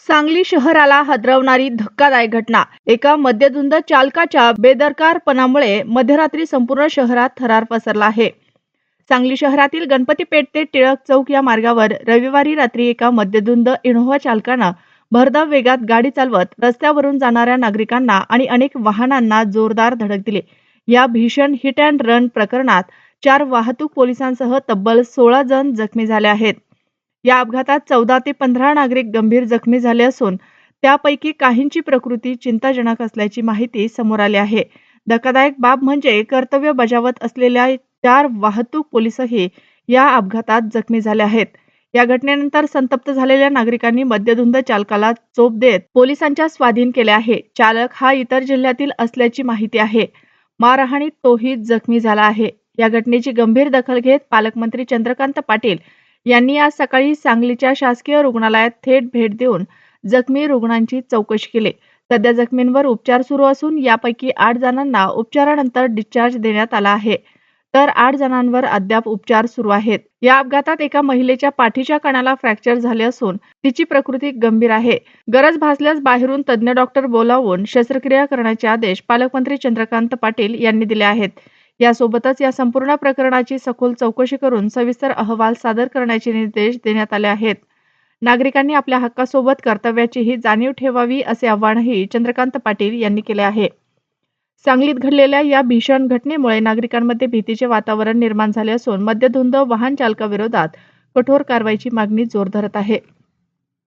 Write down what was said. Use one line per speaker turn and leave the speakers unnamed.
सांगली शहराला हादरवणारी धक्कादायक घटना. एका मद्यधुंद चालकाच्या बेदरकारपणामुळे मध्यरात्री संपूर्ण शहरात थरार पसरला आहे. सांगली शहरातील गणपती पेठ ते टिळक चौक या मार्गावर रविवारी रात्री एका मद्यधुंद इनोव्हा चालकानं भरधाव वेगात गाडी चालवत रस्त्यावरून जाणाऱ्या नागरिकांना आणि अनेक वाहनांना जोरदार धडक दिली. या भीषण हिट अँड रन प्रकरणात चार वाहतूक पोलिसांसह तब्बल सोळा जण जखमी झाले आहेत. या अपघातात चौदा ते पंधरा नागरिक गंभीर जखमी झाले असून त्यापैकी काहींची प्रकृती चिंताजनक असल्याची माहिती समोर आली आहे. धक्कादायक बाब म्हणजे कर्तव्य बजावत असलेल्या चार वाहतूक पोलीसही या अपघातात जखमी झाले आहेत. या घटनेनंतर संतप्त झालेल्या नागरिकांनी मद्यधुंद चालकाला चोप देत पोलिसांच्या स्वाधीन केले आहे. चालक हा इतर जिल्ह्यातील असल्याची माहिती आहे. मारहाणीत तोही जखमी झाला आहे. या घटनेची गंभीर दखल घेत पालकमंत्री चंद्रकांत पाटील यांनी आज सकाळी सांगलीच्या शासकीय रुग्णालयात थेट भेट देऊन जखमी रुग्णांची चौकशी केली. सध्या जखमींवर उपचार सुरू असून यापैकी आठ जणांना उपचारानंतर डिस्चार्ज देण्यात आला आहे. तर आठ जणांवर अद्याप उपचार सुरू आहेत. या अपघातात एका महिलेच्या पाठीच्या कणाला फ्रॅक्चर झाले असून तिची प्रकृती गंभीर आहे. गरज भासल्यास बाहेरून तज्ज्ञ डॉक्टर बोलावून शस्त्रक्रिया करण्याचे आदेश पालकमंत्री चंद्रकांत पाटील यांनी दिले आहेत. यासोबतच या संपूर्ण प्रकरणाची सखोल चौकशी करून सविस्तर अहवाल सादर करण्याचे निर्देश देण्यात आले आहेत. नागरिकांनी आपल्या हक्कासोबत कर्तव्याचीही जाणीव ठेवावी असे आवाहनही चंद्रकांत पाटील यांनी केले आहे. सांगलीत घडलेल्या या भीषण घटनेमुळे नागरिकांमध्ये भीतीचे वातावरण निर्माण झाले असून मद्यधुंद वाहन चालकाविरोधात कठोर कारवाईची मागणी जोर धरत आहे.